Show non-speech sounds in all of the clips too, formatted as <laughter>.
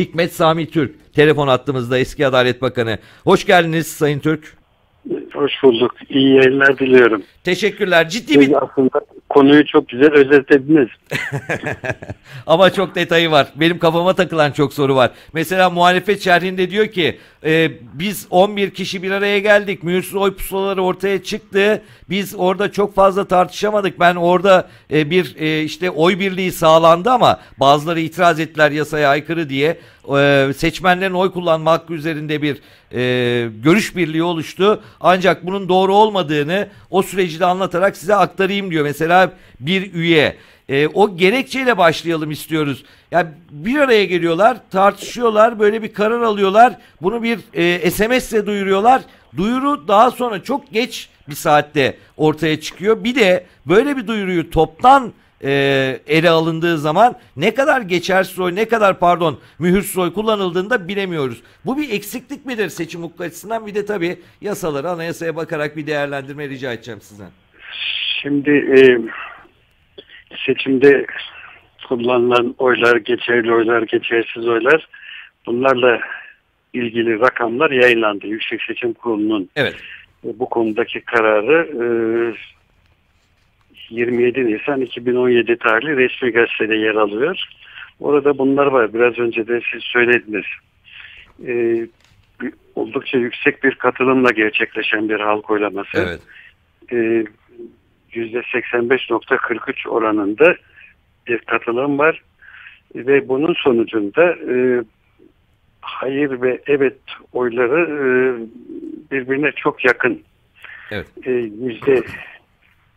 Hikmet Sami Türk telefon attığımızda eski Adalet Bakanı. Hoş geldiniz Sayın Türk. Hoş bulduk. İyi yayınlar diliyorum. Teşekkürler. Ciddi bir... Siz aslında konuyu çok güzel özetlediniz. <laughs> Ama çok detayı var. Benim kafama takılan çok soru var. Mesela muhalefet şerhinde diyor ki e, biz 11 kişi bir araya geldik. Mühürsüz oy pusulaları ortaya çıktı. Biz orada çok fazla tartışamadık. Ben orada e, bir e, işte oy birliği sağlandı ama bazıları itiraz ettiler yasaya aykırı diye. E, seçmenlerin oy kullanma hakkı üzerinde bir e, görüş birliği oluştu. Ancak bunun doğru olmadığını o süreci de anlatarak size aktarayım diyor. Mesela bir üye. E, o gerekçeyle başlayalım istiyoruz. Yani bir araya geliyorlar, tartışıyorlar, böyle bir karar alıyorlar. Bunu bir e, SMS ile duyuruyorlar. Duyuru daha sonra çok geç bir saatte ortaya çıkıyor. Bir de böyle bir duyuruyu toptan e, ele alındığı zaman ne kadar geçersiz oy ne kadar pardon mühürsüz oy kullanıldığında bilemiyoruz. Bu bir eksiklik midir seçim hukuku açısından bir de tabii yasaları anayasaya bakarak bir değerlendirme rica edeceğim sizden. Şimdi e, seçimde kullanılan oylar, geçerli oylar, geçersiz oylar bunlarla ilgili rakamlar yayınlandı. Yüksek Seçim Kurulu'nun evet. bu konudaki kararı e, 27 Nisan 2017 tarihli resmi gazetede yer alıyor. Orada bunlar var. Biraz önce de siz söylediniz. E, oldukça yüksek bir katılımla gerçekleşen bir halk oylaması. Evet. E, %85.43 oranında bir katılım var ve bunun sonucunda e, hayır ve evet oyları e, birbirine çok yakın. Evet. E, yüzde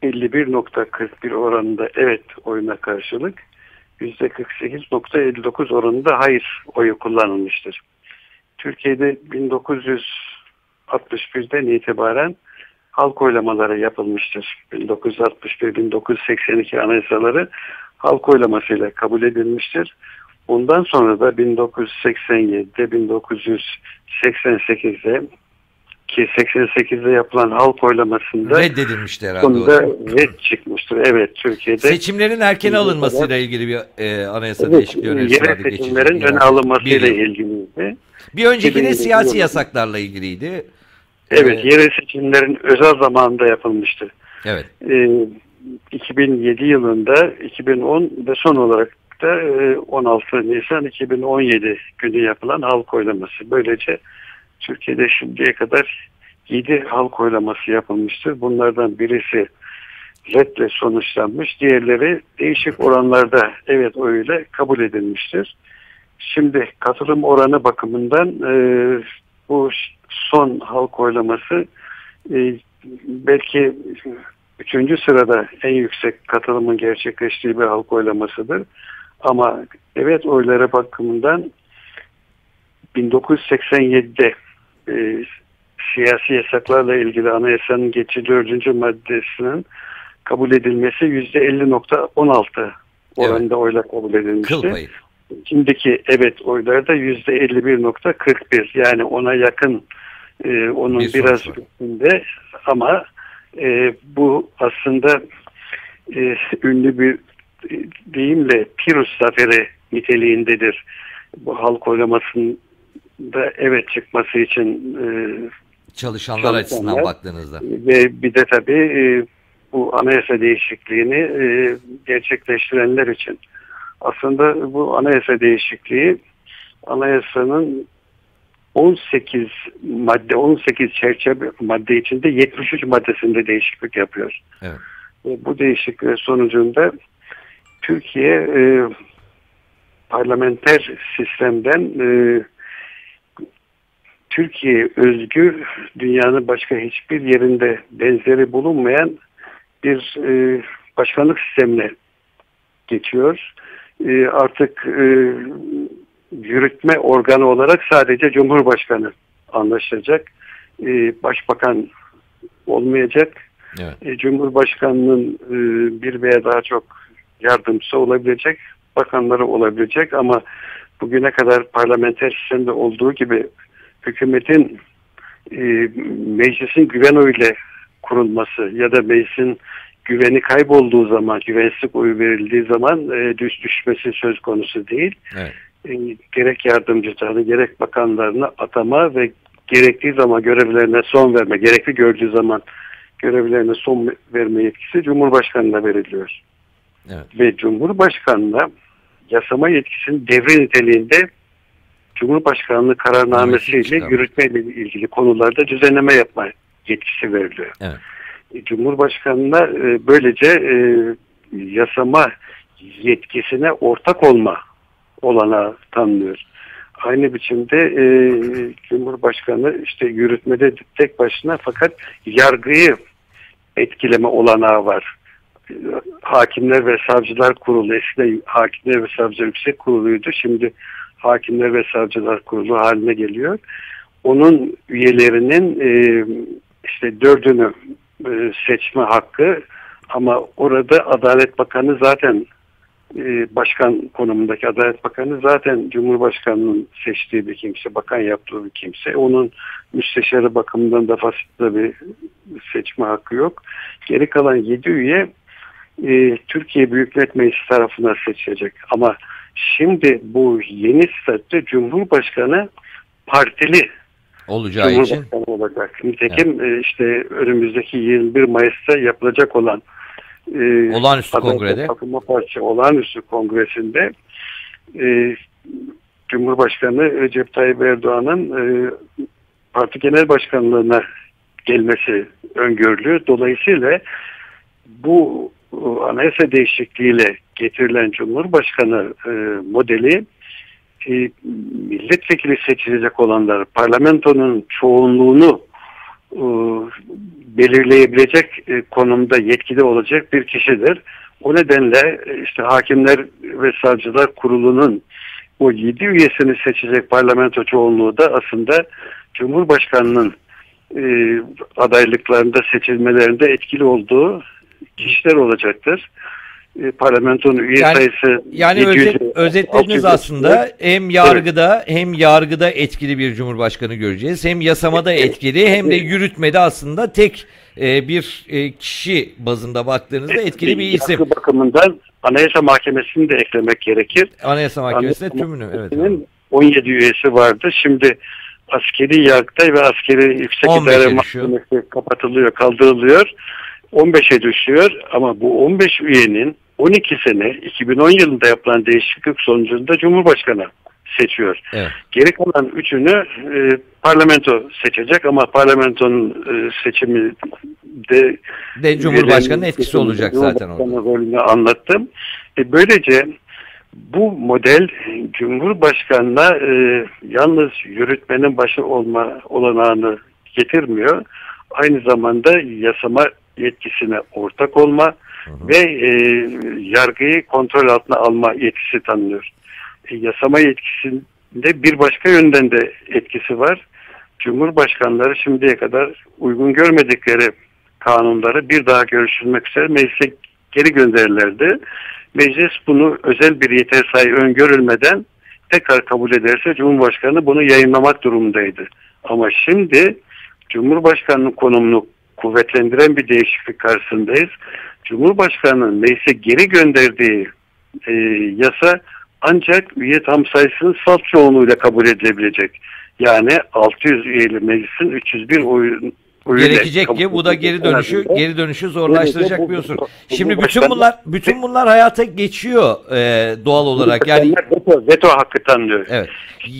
51.41 oranında evet oyuna karşılık yüzde 48.59 oranında hayır oyu kullanılmıştır. Türkiye'de 1961'den itibaren halk oylamaları yapılmıştır. 1961-1982 anayasaları halk oylamasıyla kabul edilmiştir. Bundan sonra da 1987'de 1988'de ki 88'de yapılan halk oylamasında reddedilmişti herhalde. Bunda red çıkmıştır. Evet Türkiye'de. Seçimlerin erken alınmasıyla ilgili bir e, anayasa evet, değişikliği önerisi vardı. Yerel seçimlerin ön alınmasıyla ilgiliydi. Bir önceki de siyasi yasaklarla ilgiliydi. Evet, yerel seçimlerin özel zamanında yapılmıştı. Evet. Ee, 2007 yılında, 2010 ve son olarak da 16 Nisan 2017 günü yapılan halk oylaması. Böylece Türkiye'de şimdiye kadar 7 halk oylaması yapılmıştır. Bunlardan birisi redle sonuçlanmış. Diğerleri değişik oranlarda evet oyuyla kabul edilmiştir. Şimdi katılım oranı bakımından e, bu son halk oylaması e, belki üçüncü sırada en yüksek katılımın gerçekleştiği bir halk oylamasıdır. Ama evet oylara bakımından 1987'de e, siyasi yasaklarla ilgili anayasanın geçici dördüncü maddesinin kabul edilmesi yüzde 50.16 oranında evet. oyla kabul edilmişti. Şimdiki evet oylarda yüzde 51.41 yani ona yakın e, onun bir biraz üstünde ama e, bu aslında e, ünlü bir deyimle Pirus zaferi niteliğindedir. Bu halk oylamasında evet çıkması için e, çalışanlar açısından baktığınızda. Ve bir de tabii e, bu anayasa değişikliğini e, gerçekleştirenler için. Aslında bu anayasa değişikliği anayasanın 18 madde 18 çerçeve madde içinde 73 maddesinde değişiklik yapıyor. Evet. Ve bu değişiklik sonucunda Türkiye e, parlamenter sistemden e, Türkiye özgü dünyanın başka hiçbir yerinde benzeri bulunmayan bir e, başkanlık sistemine geçiyor. E, artık e, yürütme organı olarak sadece Cumhurbaşkanı anlaşılacak. E, başbakan olmayacak. Evet. E, Cumhurbaşkanının e, bir veya daha çok yardımcısı olabilecek, bakanları olabilecek ama bugüne kadar parlamenter sistemde olduğu gibi hükümetin e, meclisin güven oyuyla kurulması ya da meclisin güveni kaybolduğu zaman, güvensizlik oyu verildiği zaman e, düş düşmesi söz konusu değil. Evet. e, gerek yardımcılarını gerek bakanlarını atama ve gerektiği zaman görevlerine son verme, gerekli gördüğü zaman görevlerine son verme yetkisi Cumhurbaşkanı'na veriliyor. Evet. Ve Cumhurbaşkanı'na yasama yetkisinin devre niteliğinde Cumhurbaşkanlığı kararnamesiyle yürütmeyle ilgili konularda düzenleme yapma yetkisi veriliyor. Evet. E, Cumhurbaşkanı'na e, böylece e, yasama yetkisine ortak olma olana tanınıyor. Aynı biçimde e, Cumhurbaşkanı işte yürütmede tek başına fakat yargıyı etkileme olanağı var. Hakimler ve Savcılar Kurulu eskiden Hakimler ve Savcılar Yüksek Kurulu'ydu. Şimdi Hakimler ve Savcılar Kurulu haline geliyor. Onun üyelerinin e, işte dördünü e, seçme hakkı ama orada Adalet Bakanı zaten e, başkan konumundaki Adalet Bakanı zaten Cumhurbaşkanı'nın seçtiği bir kimse, bakan yaptığı bir kimse. Onun müsteşarı bakımından da fasıkta bir seçme hakkı yok. Geri kalan yedi üye e, Türkiye Büyük Millet Meclisi tarafından seçilecek. Ama şimdi bu yeni statü Cumhurbaşkanı partili olacağı için olacak. Nitekim evet. İşte önümüzdeki 21 Mayıs'ta yapılacak olan e, olağanüstü kongrede Kalkınma Partisi olağanüstü kongresinde e, Cumhurbaşkanı Recep Tayyip Erdoğan'ın e, parti genel başkanlığına gelmesi öngörülüyor. Dolayısıyla bu anayasa değişikliğiyle getirilen Cumhurbaşkanı e, modeli e, milletvekili seçilecek olanlar parlamentonun çoğunluğunu e, belirleyebilecek e, konumda yetkili olacak bir kişidir. O nedenle e, işte hakimler ve savcılar kurulunun o yedi üyesini seçecek parlamento çoğunluğu da aslında Cumhurbaşkanı'nın e, adaylıklarında seçilmelerinde etkili olduğu kişiler olacaktır e, parlamentonun üye yani, sayısı yani 700, özet, özetlediniz aslında hem yargıda evet. hem yargıda etkili bir cumhurbaşkanı göreceğiz. Hem yasamada etkili hem de yürütmede aslında tek e, bir e, kişi bazında baktığınızda etkili bir isim. Yargı bakımından Anayasa Mahkemesi'ni de eklemek gerekir. Anayasa Mahkemesi'ne tümünü evet. 17 üyesi vardı. Şimdi askeri yargıtay ve askeri yüksek idare mahkemesi kapatılıyor, kaldırılıyor. 15'e düşüyor ama bu 15 üyenin 12 sene 2010 yılında yapılan değişiklik sonucunda Cumhurbaşkanı seçiyor. Evet. Geri kalan üçünü e, parlamento seçecek ama parlamentonun e, seçimi de, de Cumhurbaşkanı'nın etkisi olacak zaten orada. rolünü anlattım. E, böylece bu model Cumhurbaşkanı'na e, yalnız yürütmenin başı olma olanağını getirmiyor. Aynı zamanda yasama yetkisine ortak olma, ve e, yargıyı kontrol altına alma yetkisi tanınıyor. E, yasama yetkisinde bir başka yönden de etkisi var. Cumhurbaşkanları şimdiye kadar uygun görmedikleri kanunları bir daha görüşülmek üzere meclise geri gönderirlerdi. Meclis bunu özel bir yeter sayı öngörülmeden tekrar kabul ederse Cumhurbaşkanı bunu yayınlamak durumundaydı. Ama şimdi Cumhurbaşkanının konumunu kuvvetlendiren bir değişiklik karşısındayız. Cumhurbaşkanının meclise geri gönderdiği e, yasa ancak üye tam sayısının salt çoğunluğuyla kabul edilebilecek. Yani 600 üyeli meclisin 301 oyun gerekecek ki bu da geri dönüşü geri dönüşü zorlaştıracak bir unsur. Şimdi bütün bunlar bütün bunlar hayata geçiyor e, doğal olarak. Yani veto, veto hakkı tanınıyor. Evet.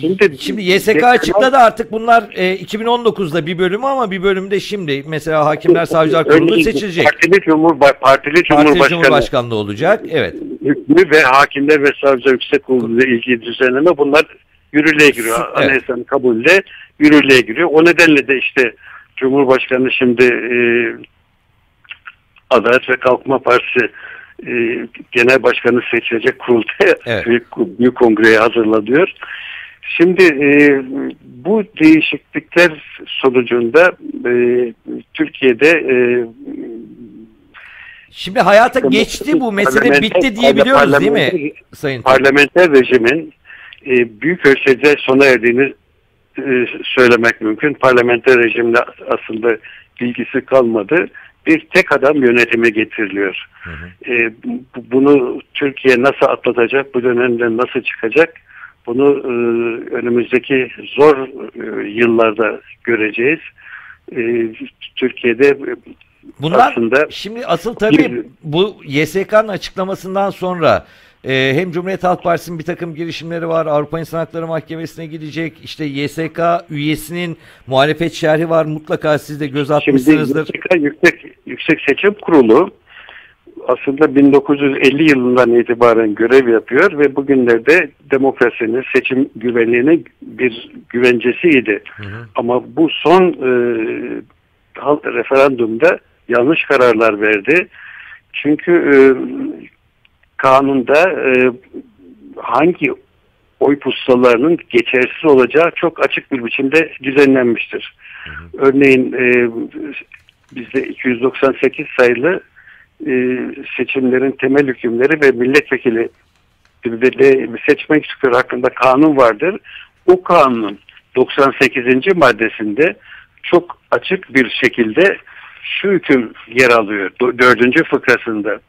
Şimdi, şimdi YSK açıkladı artık bunlar e, 2019'da bir bölümü ama bir bölümde şimdi mesela Hakimler Savcılar Kurulu seçilecek. Partili, Cumhur, partili Cumhurbaşkanı. Partili Cumhurbaşkanlığı olacak. Evet. Hükmü ve Hakimler ve Savcılar Yüksek Kurulu ile ilgili düzenleme bunlar yürürlüğe giriyor. Evet. Anayasanın kabulüyle yürürlüğe giriyor. O nedenle de işte Cumhurbaşkanı şimdi e, Adalet ve Kalkınma Partisi e, genel başkanı seçilecek kurultaya evet. büyük, büyük kongreye hazırlanıyor. Şimdi e, bu değişiklikler sonucunda e, Türkiye'de e, Şimdi hayata geçti bu mesele bitti diyebiliyoruz değil mi Sayın Parlamenter rejimin e, büyük ölçüde sona erdiğini söylemek mümkün. Parlamenter rejimle aslında bilgisi kalmadı. Bir tek adam yönetime getiriliyor. Hı hı. E, bunu Türkiye nasıl atlatacak, bu dönemden nasıl çıkacak Bunu e, önümüzdeki zor e, yıllarda göreceğiz. E, Türkiye'de Bunlar aslında şimdi asıl tabii bu YSK'nın açıklamasından sonra e, hem Cumhuriyet Halk Partisi'nin bir takım girişimleri var. Avrupa İnsan Hakları Mahkemesi'ne gidecek. İşte YSK üyesinin muhalefet şerhi var. Mutlaka siz de göz Şimdi atmışsınızdır. YSK Yüksek, Yüksek Seçim Kurulu aslında 1950 yılından itibaren görev yapıyor ve bugünlerde demokrasinin, seçim güvenliğinin bir güvencesiydi. Hı hı. Ama bu son e, halk referandumda yanlış kararlar verdi. Çünkü e, kanunda e, hangi oy pusularının geçersiz olacağı çok açık bir biçimde düzenlenmiştir. Örneğin e, bizde 298 sayılı e, seçimlerin temel hükümleri ve milletvekili ve seçmek istiyor hakkında kanun vardır. O kanunun 98. maddesinde çok açık bir şekilde şu hüküm yer alıyor. Dördüncü fıkrasında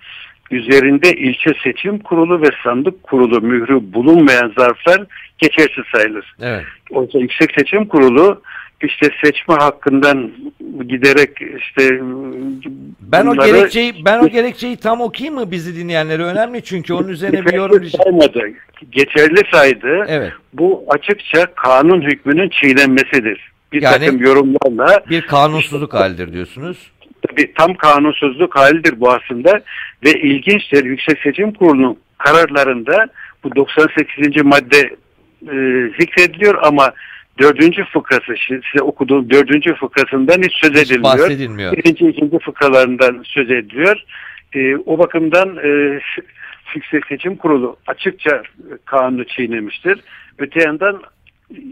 üzerinde ilçe seçim kurulu ve sandık kurulu mührü bulunmayan zarflar geçersiz sayılır. Evet. Oysa Yüksek Seçim Kurulu işte seçme hakkından giderek işte Ben o bunları gerekçeyi ben o gerekçeyi tam okuyayım mı bizi dinleyenlere önemli çünkü onun üzerine bir yorum saymadı. Geçerli saydı. Evet. Bu açıkça kanun hükmünün çiğnenmesidir. Bir Yani- takım yorumlarla Bir kanunsuzluk halidir diyorsunuz. Tabii tam kanunsuzluk halidir bu aslında ve ilginçtir Yüksek Seçim Kurulu'nun kararlarında bu 98. madde e, zikrediliyor ama dördüncü fıkrası size okuduğum dördüncü fıkrasından hiç söz Hiç edilmiyor. bahsedilmiyor. Birinci, ikinci fıkralarından söz ediliyor. E, o bakımdan e, Yüksek Seçim Kurulu açıkça kanunu çiğnemiştir. Öte yandan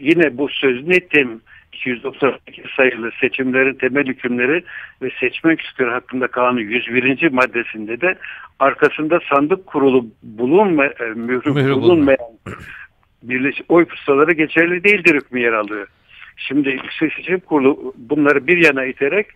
yine bu sözünü ettiğim 298 sayılı seçimlerin temel hükümleri ve seçmek istiyor hakkında kanun 101. maddesinde de arkasında sandık kurulu bulunma, e, mührü, Mührü bulunmayan birleş oy pusuları geçerli değildir hükmü yer alıyor. Şimdi Yüksek Seçim Kurulu bunları bir yana iterek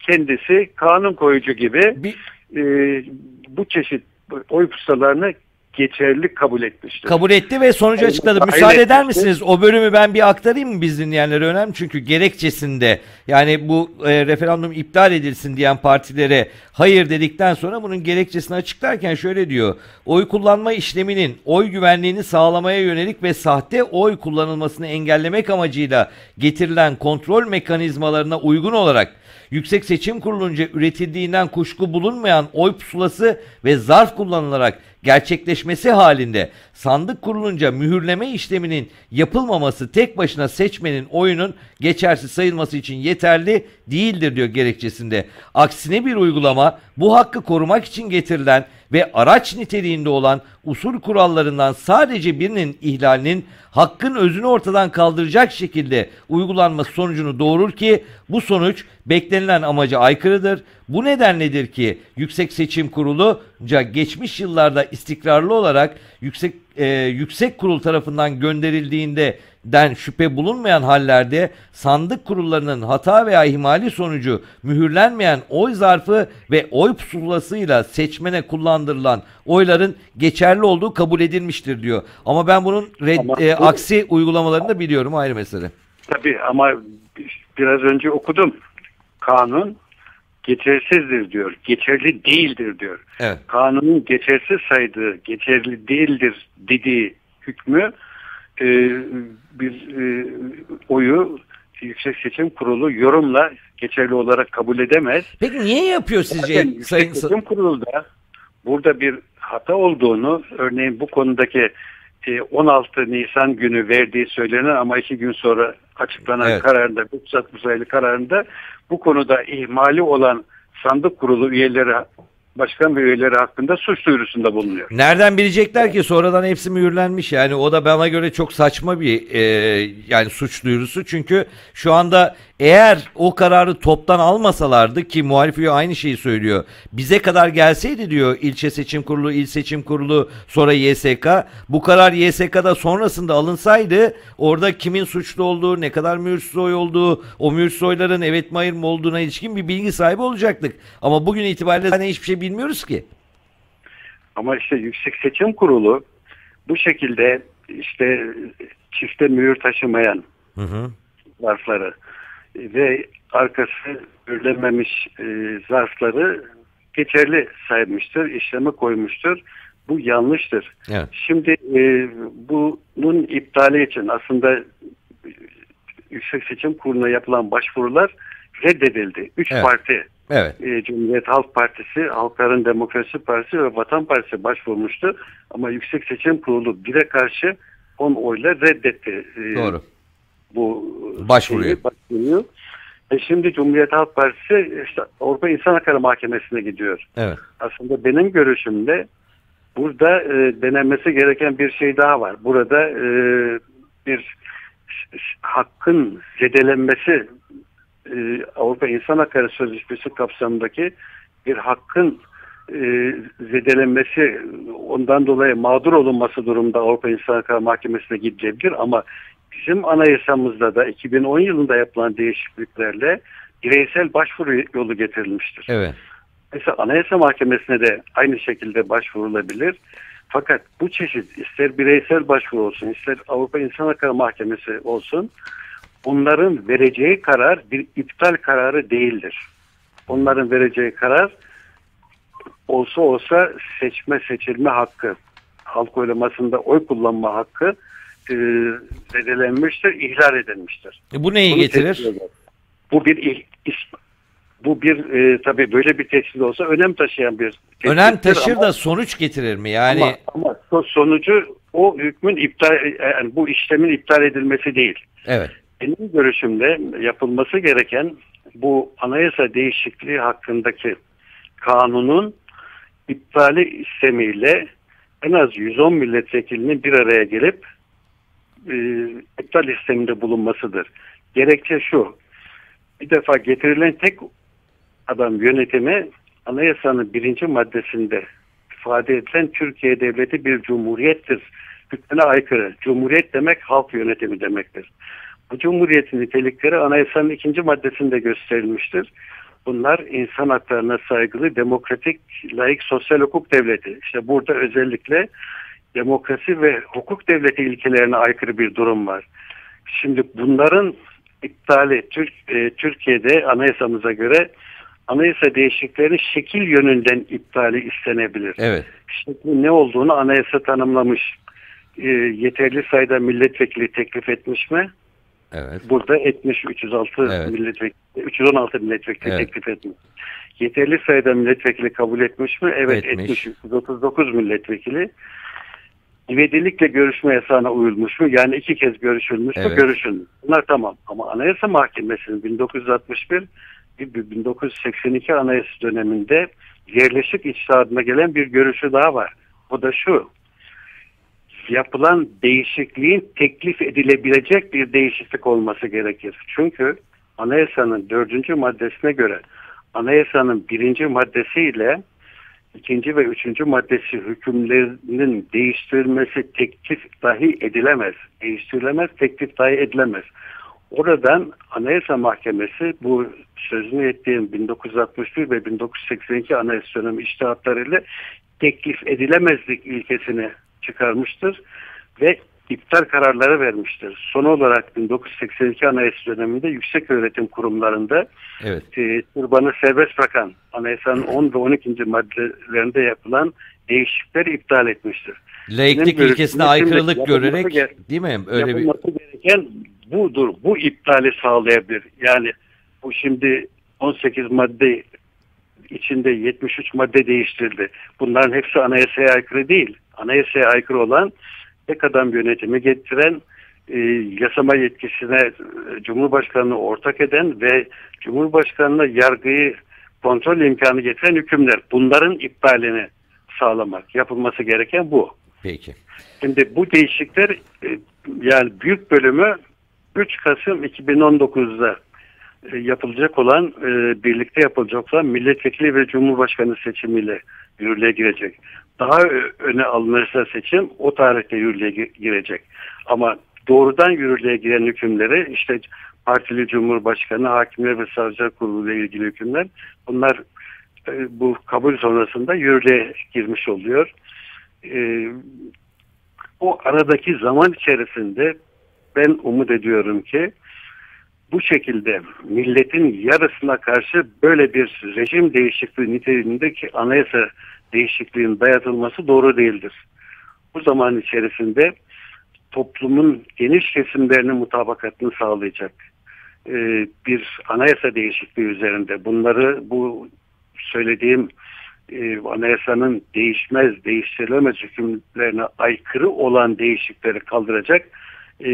kendisi kanun koyucu gibi Bir e, bu çeşit oy pusularını geçerli kabul etmiştir. kabul etti ve sonucu açıkladı. hayır Müsaade eder etmişti. misiniz? O bölümü ben bir aktarayım mı biz dinleyenlere önemli çünkü gerekçesinde yani bu e, referandum iptal edilsin diyen partilere hayır dedikten sonra bunun gerekçesini açıklarken şöyle diyor. Oy kullanma işleminin oy güvenliğini sağlamaya yönelik ve sahte oy kullanılmasını engellemek amacıyla getirilen kontrol mekanizmalarına uygun olarak Yüksek Seçim Kurulu'nca üretildiğinden kuşku bulunmayan oy pusulası ve zarf kullanılarak gerçekleşmesi halinde sandık kurulunca mühürleme işleminin yapılmaması tek başına seçmenin oyunun geçersiz sayılması için yeterli değildir diyor gerekçesinde. Aksine bir uygulama bu hakkı korumak için getirilen ve araç niteliğinde olan usul kurallarından sadece birinin ihlalinin hakkın özünü ortadan kaldıracak şekilde uygulanması sonucunu doğurur ki bu sonuç beklenilen amaca aykırıdır. Bu nedenledir ki Yüksek Seçim Kurulu'nca geçmiş yıllarda istikrarlı olarak yüksek e, yüksek kurul tarafından gönderildiğinde den şüphe bulunmayan hallerde sandık kurullarının hata veya ihmali sonucu mühürlenmeyen oy zarfı ve oy pusulasıyla seçmene kullandırılan oyların geçerli olduğu kabul edilmiştir diyor. Ama ben bunun red- Ama e, aksi uygulamalarını da biliyorum ayrı mesele. Tabii ama biraz önce okudum. Kanun geçersizdir diyor. Geçerli değildir diyor. Evet. Kanunun geçersiz saydığı, geçerli değildir dediği hükmü e, bir e, oyu Yüksek Seçim Kurulu yorumla geçerli olarak kabul edemez. Peki niye yapıyor sizce Zaten Yüksek Sayın Seçim Kurulu da burada bir hata olduğunu örneğin bu konudaki e, 16 Nisan günü verdiği söylenen ama iki gün sonra açıklanan Evet. kararında, bu bu sayılı kararında bu konuda ihmali olan sandık kurulu üyeleri, başkan ve üyeleri hakkında suç duyurusunda bulunuyor. Nereden bilecekler ki? Sonradan hepsi mühürlenmiş. Yani o da bana göre çok saçma bir e, yani suç duyurusu. Çünkü şu anda eğer o kararı toptan almasalardı ki muhalif üye aynı şeyi söylüyor bize kadar gelseydi diyor ilçe seçim kurulu il seçim kurulu sonra YSK bu karar YSK'da sonrasında alınsaydı orada kimin suçlu olduğu ne kadar mühürsüz oy olduğu o mühürsüz oyların evet mi hayır mı olduğuna ilişkin bir bilgi sahibi olacaktık ama bugün itibariyle hani hiçbir şey bilmiyoruz ki. Ama işte Yüksek Seçim Kurulu bu şekilde işte çifte mühür taşımayan Hı hı. zarfları ve arkası örlenmemiş e, zarfları geçerli saymıştır, işleme koymuştur. Bu yanlıştır. Evet. Şimdi e, bunun iptali için aslında Yüksek Seçim Kurulu'na yapılan başvurular reddedildi. Üç Evet. parti, Evet. e, Cumhuriyet Halk Partisi, Halkların Demokrasi Partisi ve Vatan Partisi başvurmuştu. Ama Yüksek Seçim Kurulu bire karşı 10 oyla reddetti. e, Doğru. Bu Başvuruyu. şeyi, başvuruyu. E şimdi Cumhuriyet Halk Partisi işte Avrupa İnsan Hakları Mahkemesi'ne gidiyor. Evet. Aslında benim görüşümde burada e, denenmesi gereken bir şey daha var. Burada e, bir hakkın zedelenmesi e, Avrupa İnsan Hakları Sözleşmesi kapsamındaki bir hakkın e, zedelenmesi ondan dolayı mağdur olunması durumda Avrupa İnsan Hakları Mahkemesi'ne gidilebilir ama bizim anayasamızda da 2010 yılında yapılan değişikliklerle bireysel başvuru yolu getirilmiştir. Evet. Mesela Anayasa Mahkemesi'ne de aynı şekilde başvurulabilir. Fakat bu çeşit ister bireysel başvuru olsun ister Avrupa İnsan Hakları Mahkemesi olsun onların vereceği karar bir iptal kararı değildir. Onların vereceği karar olsa olsa seçme seçilme hakkı halk oylamasında oy kullanma hakkı e, zedelenmiştir, ihlal edilmiştir. E, bu neyi Bunu getirir? Bu bir bu bir e, tabii böyle bir tehdit olsa önem taşıyan bir tehdittir Önem taşır ama- da sonuç getirir mi? Yani ama, ama so- sonucu o hükmün iptal yani bu işlemin iptal edilmesi değil. evet. Benim görüşümde yapılması gereken bu anayasa değişikliği hakkındaki kanunun iptali istemiyle en az 110 milletvekilinin bir araya gelip e, iptal isteminde bulunmasıdır. Gerekçe şu. Bir defa getirilen tek adam yönetimi anayasanın birinci maddesinde ifade edilen Türkiye Devleti bir cumhuriyettir. Hükmüne aykırı. Cumhuriyet demek halk yönetimi demektir. Bu cumhuriyetin nitelikleri anayasanın ikinci maddesinde gösterilmiştir. Bunlar insan haklarına saygılı, demokratik, layık sosyal hukuk devleti. İşte burada özellikle demokrasi ve hukuk devleti ilkelerine aykırı bir durum var. Şimdi bunların iptali Türk, e, Türkiye'de anayasamıza göre anayasa değişiklikleri şekil yönünden iptali istenebilir. Evet. Şekli ne olduğunu anayasa tanımlamış. E, yeterli sayıda milletvekili teklif etmiş mi? Evet. Burada etmiş 306 Evet. milletvekili, 316 milletvekili Evet. teklif etmiş. Yeterli sayıda milletvekili kabul etmiş mi? Evet Etmiş. etmiş. 339 milletvekili. İvedilikle görüşme yasağına uyulmuş mu? Yani iki kez görüşülmüş mü? Evet. Görüşülmüş. Bunlar tamam. Ama Anayasa Mahkemesi'nin 1961 bir- bir 1982 Anayasa döneminde yerleşik içtihadına gelen bir görüşü daha var. O da şu yapılan değişikliğin teklif edilebilecek bir değişiklik olması gerekir. Çünkü anayasanın dördüncü maddesine göre anayasanın birinci maddesiyle ikinci ve üçüncü maddesi hükümlerinin değiştirilmesi teklif dahi edilemez. Değiştirilemez, teklif dahi edilemez. Oradan Anayasa Mahkemesi bu sözünü ettiğim 1961 ve 1982 Anayasa dönemi iştihatlarıyla teklif edilemezlik ilkesini çıkarmıştır ve iptal kararları vermiştir. Son olarak 1982 Anayasa döneminde yüksek öğretim kurumlarında Evet. e, türbanı serbest bırakan anayasanın 10 ve 12. maddelerinde yapılan değişiklikleri iptal etmiştir. Laiklik Benim ilkesine aykırılık görerek değil mi? Öyle bir Yapılması gereken budur. Bu iptali sağlayabilir. Yani bu şimdi 18 madde içinde 73 madde değiştirildi. Bunların hepsi anayasaya aykırı değil. Anayasaya aykırı olan tek adam yönetimi getiren e, yasama yetkisine e, Cumhurbaşkanı'nı ortak eden ve Cumhurbaşkanı'na yargıyı kontrol imkanı getiren hükümler. Bunların iptalini sağlamak. Yapılması gereken bu. peki. Şimdi bu değişiklikler e, yani büyük bölümü 3 Kasım 2019'da e, yapılacak olan e, birlikte yapılacak olan milletvekili ve cumhurbaşkanı seçimiyle yürürlüğe girecek. Daha öne alınırsa seçim o tarihte yürürlüğe gi- girecek. Ama doğrudan yürürlüğe giren hükümleri işte partili cumhurbaşkanı, hakimler ve savcılar kurulu ile ilgili hükümler bunlar e, bu kabul sonrasında yürürlüğe girmiş oluyor. E, O aradaki zaman içerisinde ben umut ediyorum ki bu şekilde milletin yarısına karşı böyle bir rejim değişikliği niteliğindeki anayasa değişikliğinin dayatılması doğru değildir. Bu zaman içerisinde toplumun geniş kesimlerinin mutabakatını sağlayacak e, bir anayasa değişikliği üzerinde bunları bu söylediğim e, anayasanın değişmez, değiştirilemez hükümlerine aykırı olan değişikleri kaldıracak e,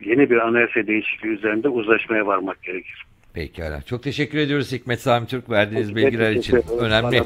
yeni bir anayasa değişikliği üzerinde uzlaşmaya varmak gerekir. Pekala. Çok teşekkür ediyoruz Hikmet Sami Türk verdiğiniz Peki, bilgiler için. Önemli.